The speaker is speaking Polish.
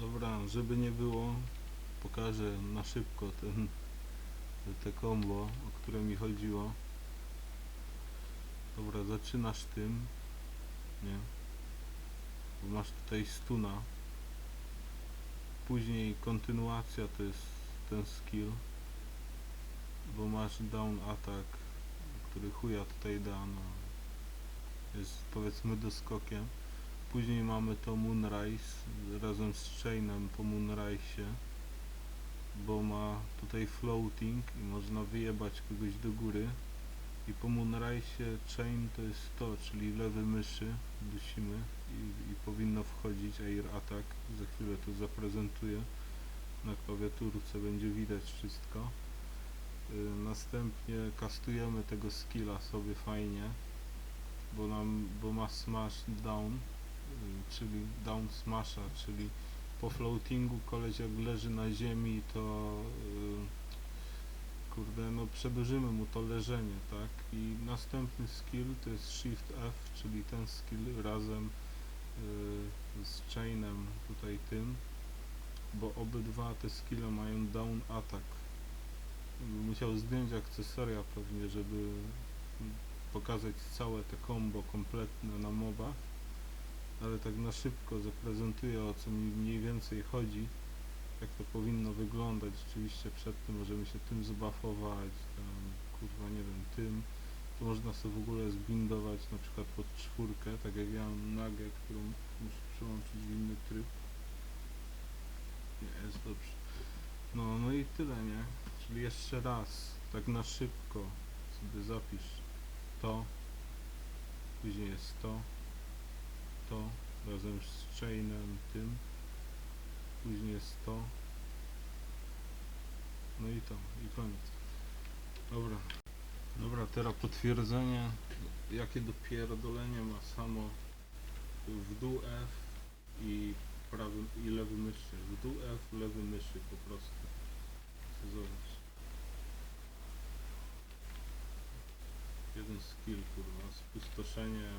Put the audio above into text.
Dobra, żeby nie było, pokażę na szybko ten, te combo, o które mi chodziło. Dobra, zaczynasz tym, nie? Bo masz tutaj stuna. Później kontynuacja to jest ten skill, bo masz down attack, który chuja tutaj da, no. Jest powiedzmy doskokiem. Później mamy to Moonrise razem z Chainem po Moonrise, bo ma tutaj floating i można wyjebać kogoś do góry. I po Moonrise Chain to jest to, czyli lewy myszy dusimy i, i powinno wchodzić Air Attack. Za chwilę to zaprezentuję. Na klawiaturce będzie widać wszystko. Y, Następnie kastujemy tego skilla sobie fajnie, bo nam, bo ma smash down, czyli down smasha, czyli po floatingu koleś jak leży na ziemi to y, kurde no przedłużymy mu to leżenie, tak? I następny skill to jest shift F, czyli ten skill razem y, z chainem tutaj tym, bo obydwa te skille mają down attack. Musiał zdjąć akcesoria pewnie, żeby mm, pokazać całe te combo kompletne na mobach, ale tak na szybko zaprezentuję o co mi mniej więcej chodzi, jak to powinno wyglądać. Oczywiście przed tym możemy się tym zbafować, tam, kurwa nie wiem, tym. To można sobie w ogóle zbindować na przykład pod czwórkę, tak jak ja mam nagę, którą muszę przełączyć w inny tryb. Nie, jest dobrze. No, no i tyle, nie? Czyli jeszcze raz, tak na szybko sobie zapisz to, później jest to, to, razem z chainem tym, później jest to, no i to, i koniec. Dobra, dobra, teraz potwierdzenie, jakie dopierdolenie ma samo w dół F i prawy i lewy myszy, w dół F, lewy myszy po prostu. Zobacz. Jeden skill kurwa, spustoszenie